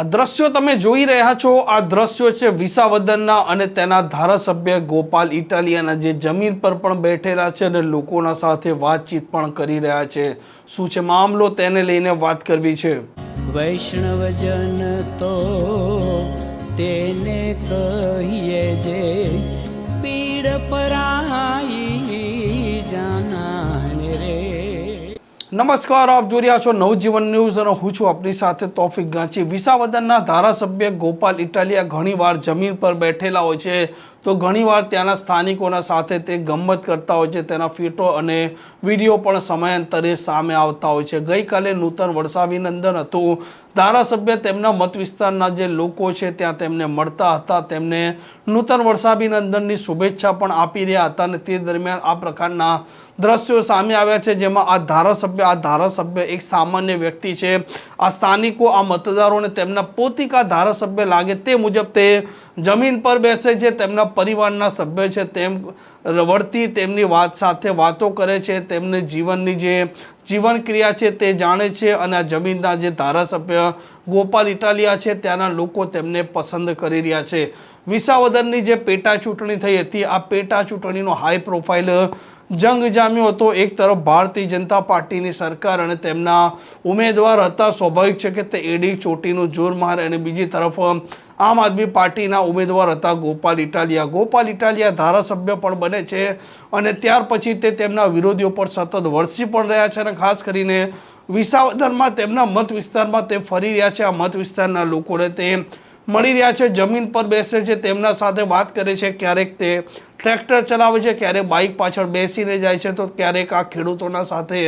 આ દ્રશ્યો તમે જોઈ રહ્યા છો. આ દ્રશ્યો છે વિસાવદનના અને તેના ધારાસભ્ય ગોપાલ ઇટાલિયાના, જે જમીન પર પણ બેઠેલા છે અને લોકોના સાથે વાતચીત પણ કરી રહ્યા છે. શું છે મામલો? તેને લઈને વાત કરવી છે. વૈષ્ણવજન તો તેને કહીએ જે પીડ પરાઈ નમસ્કાર, આપ જોઈ રહ્યા છો નવજીવન ન્યૂઝ અને હું છું આપની સાથે તોફિક ગાંચી. વિસાવદનના ધારાસભ્ય ગોપાલ ઇટાલિયા ઘણીવાર જમીન પર બેઠેલા હોય છે. તો ઘણીવાર ત્યાંના સ્થાનિકોના સાથે તે ગમત કરતા હોય છે, તેના ફીટો અને વીડિયો પણ સમયાંતરે સામે આવતા હોય છે. ગઈકાલે નૂતન વર્ષાભિનંદન હતું. ધારાસભ્ય તેમના મત વિસ્તારના જે લોકો છે, ત્યાં તેમને મળતા હતા. તેમને નૂતન વર્ષાભિનંદનની શુભેચ્છા પણ આપી રહ્યા હતા અને તે દરમિયાન આ પ્રકારના દ્રશ્યો સામે આવ્યા છે, જેમાં આ ધારાસભ્ય આ ધારાસભ્ય એક સામાન્ય વ્યક્તિ છે. આ સ્થાનિકો, આ મતદારોને તેમના પોતિકા ધારાસભ્ય લાગે તે મુજબ તે જમીન પર બેસે છે. તેમના પરિવારના સભ્ય છે તેમ વળતી તેમની વાત સાથે વાતો કરે છે તેમને જીવનની જે જીવન ક્રિયા છે તે જાણે છે અને આ જમીનના જે ધારાસભ્ય ગોપાલ ઇટાલિયા છે ત્યાંના લોકો તેમને પસંદ કરી રહ્યા છે. વિસાવદરની જે પેટા ચૂંટણી થઈ હતી, આ પેટા ચૂંટણીનો હાઈ પ્રોફાઇલ જંગ જામ્યો હતો. એક તરફ ભારતીય જનતા પાર્ટીની સરકાર અને તેમના ઉમેદવાર હતા. સ્વાભાવિક છે કે તે એડી ચોટીનું જોર મારે અને બીજી તરફ આમ આદમી પાર્ટીના ઉમેદવાર હતા ગોપાલ ઇટાલિયા. ગોપાલ ઇટાલિયા ધારાસભ્ય પણ બને છે અને ત્યાર પછી તે તેમના વિરોધીઓ પર સતત વરસી પણ રહ્યા છે અને ખાસ કરીને વિસાવદરમાં તેમના મત વિસ્તારમાં તે ફરી રહ્યા છે. આ મત વિસ્તારના લોકોને તે મળી રહ્યા છે. જમીન પર બેસે છે. તેમના સાથે વાત કરે છે. ક્યારેક તે ટ્રેક્ટર ચલાવે છે. ક્યારેક બાઇક પાછળ બેસીને જાય છે. તો ક્યારેક આ ખેડૂતોના સાથે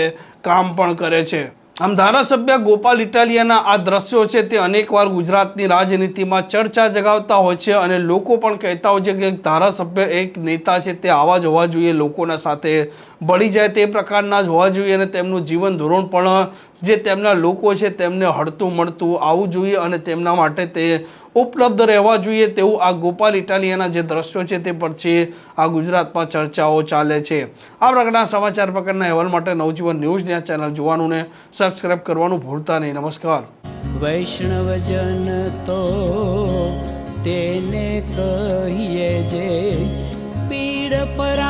કામ પણ કરે છે. આમ ધારાસભ્ય ગોપાલ ઇટાલિયાના આ દ્રશ્યો છે તે અનેકવાર ગુજરાતની રાજનીતિમાં ચર્ચા જગાવતા હોય છે અને લોકો પણ કહેતા હોય છે કે ધારાસભ્ય, એક નેતા છે તે આવા જ હોવા જોઈએ, લોકોના સાથે ભળી જાય તે પ્રકારના જ હોવા જોઈએ અને તેમનું જીવન ધોરણ પણ જે તેમના લોકો છે તેમને હળતું મળતું આવવું જોઈએ અને તેમના માટે તે ઉપલબ્ધ રહેવા જોઈએ તેવું આ ગોપાલ ઇટાલિયાના જે દ્રશ્યો છે તે પછી આ ગુજરાતમાં ચર્ચાઓ ચાલે છે. આ પ્રકારના સમાચાર પ્રકારના અહેવાલ માટે નવજીવન ન્યૂઝની આ ચેનલ જોવાનું ને સબસ્ક્રાઇબ કરવાનું ભૂલતા નહીં. નમસ્કાર. વૈષ્ણવજન તો તેને કહીએ જે, પીડ પરાઈ